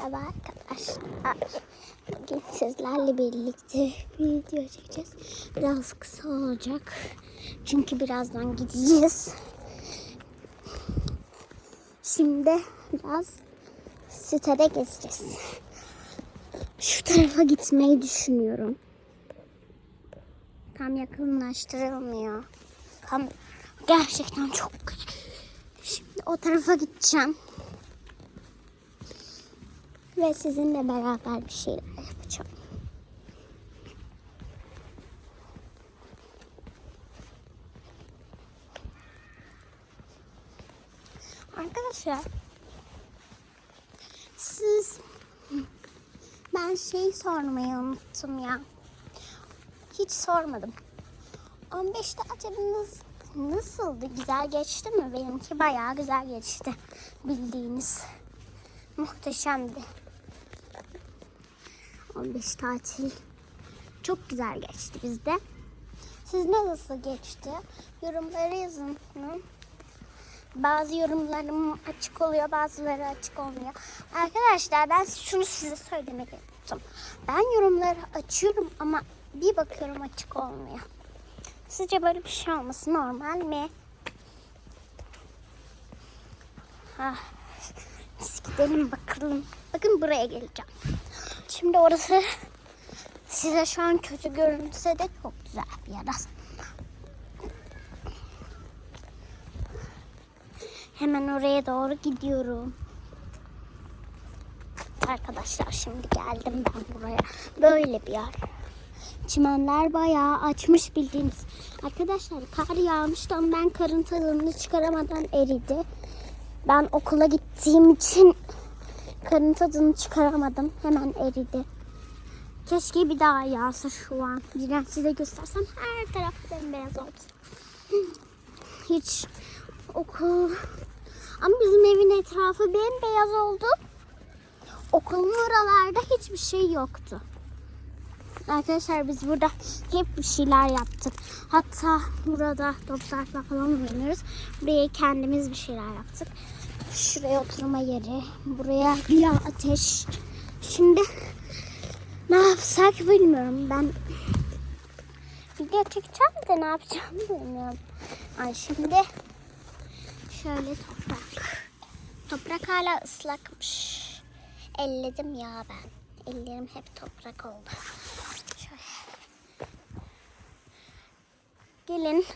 Merhaba arkadaşlar. Bugün sizlerle birlikte video çekeceğiz. Biraz kısa olacak. Çünkü birazdan gideceğiz. Şimdi biraz sitede gezeceğiz. Şu tarafa gitmeyi düşünüyorum. Tam yakınlaştırılmıyor. Tam gerçekten çok. Şimdi o tarafa gideceğim. Ve sizinle beraber bir şeyler yapacağım. Arkadaşlar siz ben şey sormayı unuttum ya. Hiç sormadım. 15 tatiliniz nasıldı? Güzel geçti mi? Benimki bayağı güzel geçti. Bildiğiniz. Muhteşemdi. 15 tatil çok güzel geçti bizde. Siz nasıl geçti? Yorumları yazın. Bazı yorumlarım açık oluyor, bazıları açık olmuyor. Arkadaşlar ben şunu size söylemek unuttum. Ben yorumları açıyorum ama bir bakıyorum açık olmuyor. Sizce böyle bir şey olması normal mi? Ah, biz gidelim bakalım. Bakın buraya geleceğim. Şimdi orası size şu an kötü görünse de çok güzel bir yer aslında. Hemen oraya doğru gidiyorum. Arkadaşlar şimdi geldim ben buraya. Böyle bir yer. Çimenler bayağı açmış bildiğiniz. Arkadaşlar kar yağmıştı ama ben karın tadını çıkaramadan eridi. Ben okula gittiğim için karın tadını çıkaramadım. Hemen eridi. Keşke bir daha yağsa şu an. Bir size göstersem her taraf bembeyaz oldu. Hiç okul... Ama bizim evin etrafı bembeyaz oldu. Okulun oralarda hiçbir şey yoktu. Arkadaşlar biz burada hep bir şeyler yaptık. Hatta burada top falan oynuyoruz. Buraya kendimiz bir şeyler yaptık. Şuraya oturma yeri. Buraya bir ateş. Şimdi ne yapsak bilmiyorum. Ben video çekeceğim de ne yapacağımı bilmiyorum. Ay şimdi şöyle toprak. Toprak hala ıslakmış. Elledim ya ben. Ellerim hep toprak oldu. Şöyle. Gelin.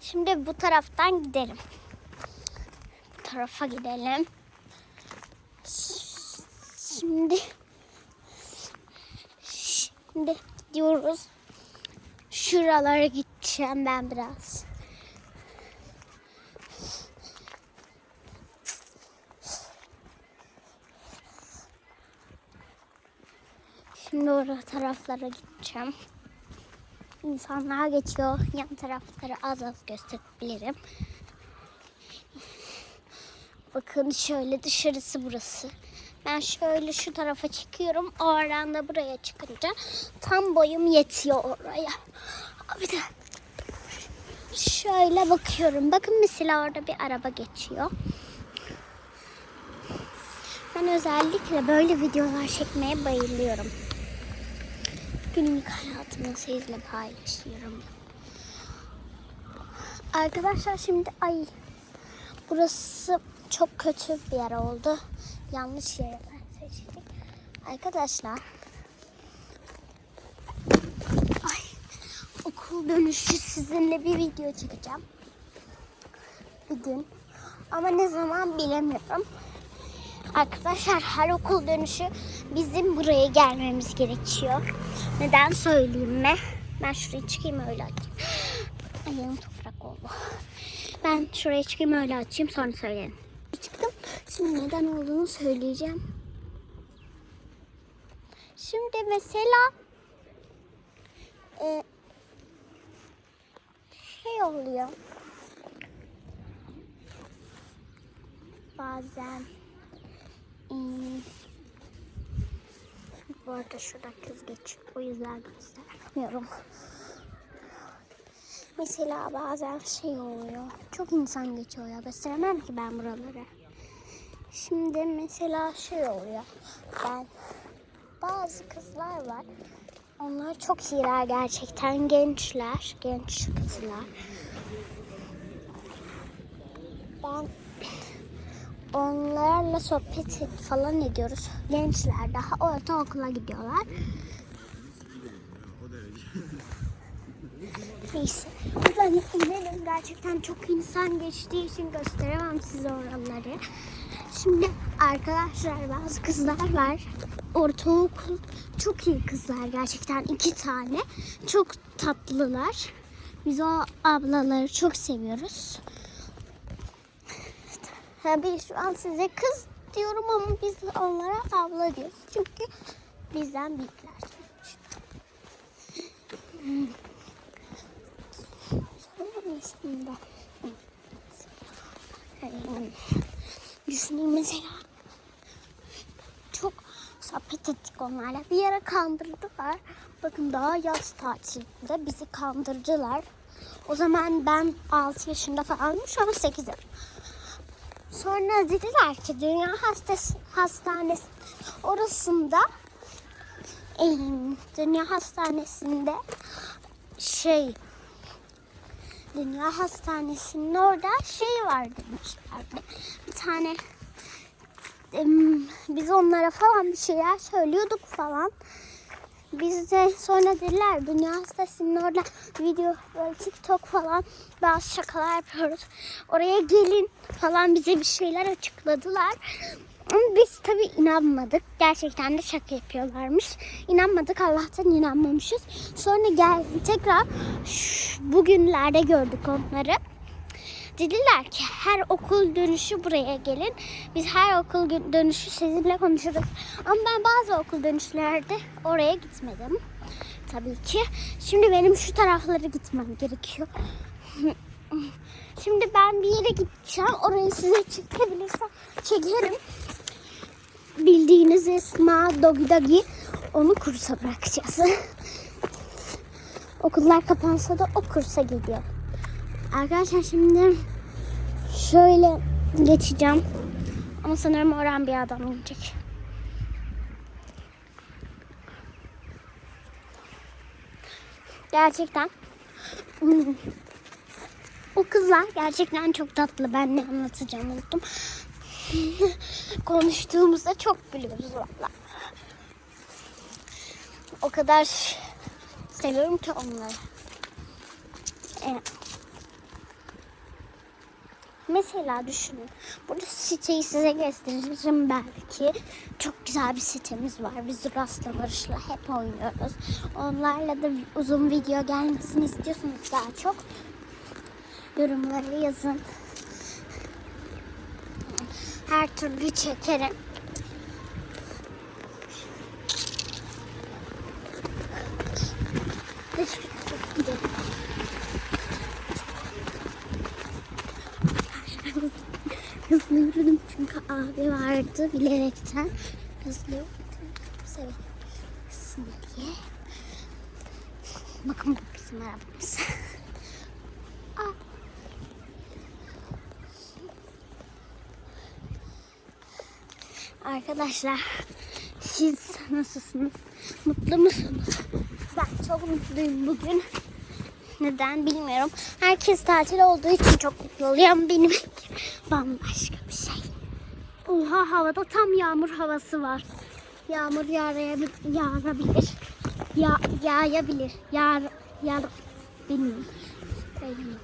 Şimdi bu taraftan gidelim. Tarafa gidelim. Şimdi Şimdi gidiyoruz. Şuralara gideceğim ben biraz. Şimdi orada taraflara gideceğim. İnsanlar geçiyor. Yan tarafları az az gösterebilirim. Bakın şöyle dışarısı burası. Ben şöyle şu tarafa çıkıyorum. Oradan da buraya çıkınca tam boyum yetiyor oraya. Bir de şöyle bakıyorum. Bakın mesela orada bir araba geçiyor. Ben özellikle böyle videolar çekmeye bayılıyorum. Günlük hayatımı sizle paylaşıyorum. Arkadaşlar şimdi ay burası çok kötü bir yer oldu. Yanlış yere seçtik. Arkadaşlar ay okul dönüşü sizinle bir video çekeceğim. Bir gün. Ama ne zaman bilemiyorum. Arkadaşlar her okul dönüşü bizim buraya gelmemiz gerekiyor. Neden söyleyeyim mi? Ben şuraya çıkayım öyle açayım. Ayağım toprak oldu. Ben şuraya çıkayım öyle açayım sonra söylerim. Şimdi neden olduğunu söyleyeceğim. Şimdi mesela e, şey oluyor. Bazen Hmm. Bu arada şurada kız geçiyor. O yüzden göstermiyorum. Mesela bazen şey oluyor. Çok insan geçiyor ya. Gösteremem ki ben buraları. Şimdi mesela şey oluyor. Ben bazı kızlar var. Onlar çok iyiler gerçekten. Gençler, genç kızlar. Ben onlarla sohbet et- falan ediyoruz. Gençler daha ortaokula gidiyorlar. Neyse. Ben inelim. Gerçekten çok insan geçtiği için gösteremem size oraları. Şimdi arkadaşlar bazı kızlar var. Ortaokul çok iyi kızlar gerçekten. iki tane. Çok tatlılar. Biz o ablaları çok seviyoruz. Tabii şu an size kız diyorum ama biz onlara abla diyoruz. Çünkü bizden büyükler. Hmm. Sonrasında Hmm. düşüneyim mesela çok sohbet ettik onlarla. Bir yere kandırdılar. Bakın daha yaz tatilinde bizi kandırdılar. O zaman ben 6 yaşında falanım. Şu an 8'im. Sonra dediler ki Dünya Hastası, Hastanesi orasında e, Dünya Hastanesi'nde şey Dünya Hastanesi'nin orada şey var demişlerdi. Bir tane biz onlara falan bir şeyler söylüyorduk falan. Biz de sonra dediler Dünya Hastanesi'nin orada video böyle TikTok falan bazı şakalar yapıyoruz. Oraya gelin falan bize bir şeyler açıkladılar. Ama biz tabii inanmadık. Gerçekten de şaka yapıyorlarmış. İnanmadık. Allah'tan inanmamışız. Sonra gel tekrar bugünlerde gördük onları. Dediler ki her okul dönüşü buraya gelin. Biz her okul dönüşü sizinle konuşuruz. Ama ben bazı okul dönüşlerde oraya gitmedim. Tabii ki. Şimdi benim şu taraflara gitmem gerekiyor. Şimdi ben bir yere gideceğim. Orayı size çekebilirsem çekerim. Bildiğiniz Esma Dogi Dogi onu kursa bırakacağız. Okullar kapansa da o kursa gidiyor. Arkadaşlar şimdi şöyle geçeceğim. Ama sanırım oradan bir adam gelecek. Gerçekten. O kızlar gerçekten çok tatlı. Ben ne anlatacağım unuttum. Konuştuğumuzda çok gülüyoruz valla. O kadar seviyorum ki onları. Evet. Mesela düşünün. Burada siteyi size göstereceğim belki. Çok güzel bir sitemiz var. Biz Rastla Barış'la hep oynuyoruz. Onlarla da uzun video gelmesini istiyorsanız daha çok yorumları yazın. Her türlü çekerim. Hızlı yürüdüm çünkü abi vardı bilerekten. Hızlı yürüdüm. Seversin diye. Bakın bu bizim arabamız. Aa. Arkadaşlar siz nasılsınız? Mutlu musunuz? Ben çok mutluyum bugün. Neden bilmiyorum. Herkes tatil olduğu için çok mutlu oluyor ama benim bambaşka bir şey. Oha havada tam yağmur havası var. Yağmur yağabilir, yağabilir. Ya, yağabilir. Yağ, yağ, bilmiyorum. Bilmiyorum.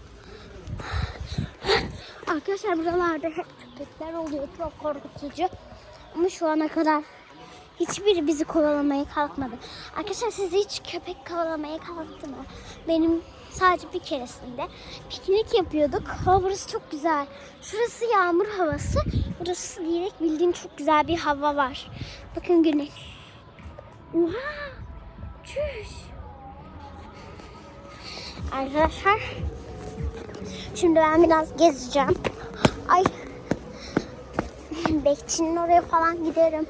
Arkadaşlar buralarda hep köpekler oluyor. Çok korkutucu. Ama şu ana kadar hiçbiri bizi kovalamaya kalkmadı. Arkadaşlar sizi hiç köpek kovalamaya kalktı mı? Benim sadece bir keresinde piknik yapıyorduk. Hava burası çok güzel. Şurası yağmur havası. Burası direkt bildiğin çok güzel bir hava var. Bakın güneş. Oha! Çüş! Arkadaşlar şimdi ben biraz gezeceğim. Ay Bekçinin oraya falan giderim.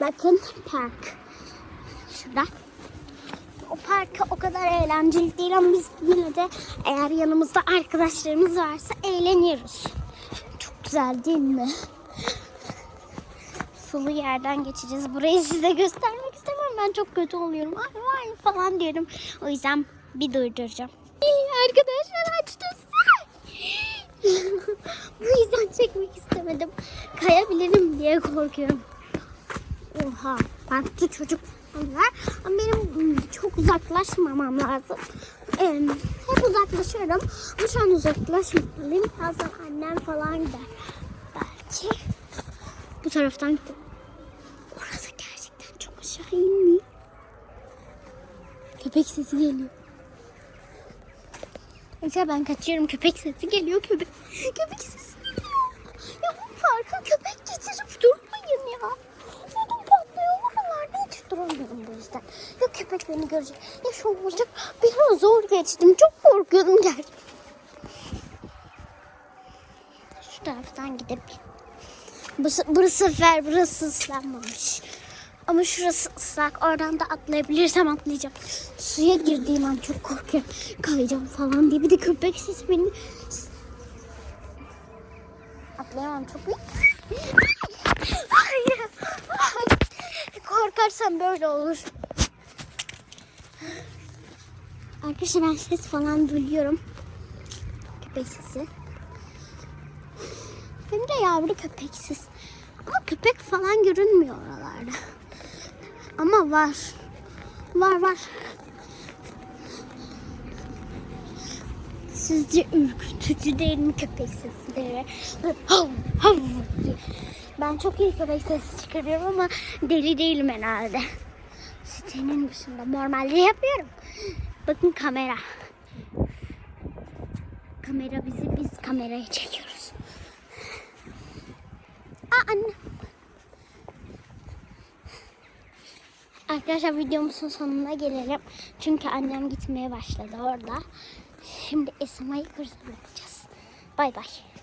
Bakın park. Şurada. O park o kadar eğlenceli değil ama biz yine de eğer yanımızda arkadaşlarımız varsa eğleniyoruz. Çok güzel değil mi? Sulu yerden geçeceğiz. Burayı size göstermek istemem. Ben çok kötü oluyorum. Ay vay falan diyorum. O yüzden bir durduracağım. Arkadaşlar açtım. Bu yüzden çekmek istemedim. Kayabilirim diye korkuyorum. Oha. Farklı çocuk var. Ama benim hmm, çok uzaklaşmamam lazım. Ee, hep uzaklaşıyorum. Ama şu an uzaklaşmamalıyım. Birazdan annem falan gider. Belki bu taraftan gidelim. Orası gerçekten çok aşağı inmiyor. Köpek sesi geliyor. Neyse ben kaçıyorum. Köpek sesi geliyor. Köpek, köpek sesi geliyor. Ya bu parka köpek getirip durmayın ya. Ödüm patlıyor. Buralarda hiç duramıyorum bu yüzden. Ya köpek beni görecek. Ya şu olacak. Biraz zor geçtim. Çok korkuyordum gerçekten. Şu taraftan gidip. Bu, bu sefer burası ıslanmamış. Ama şurası ıslak. Oradan da atlayabilirsem atlayacağım. Suya girdiğim an çok korkuyorum. Kayacağım falan diye. Bir de köpek sesi beni... Atlayamam çok iyi. Korkarsam böyle olur. Arkadaşlar ses falan duyuyorum. Köpek sesi. Hem de yavru köpeksiz. Ama köpek falan görünmüyor oralarda. Ama var. Var var. Sizce ürkütücü değil mi köpek sesleri? Ben çok iyi köpek sesi çıkarıyorum ama deli değilim herhalde. Sitenin dışında normalde yapıyorum. Bakın kamera. Kamera bizi biz kameraya çekiyoruz. Aa anne. Arkadaşlar videomuzun sonuna gelelim. Çünkü annem gitmeye başladı orada. Şimdi Esma'yı kurtaracağız. Bay bay.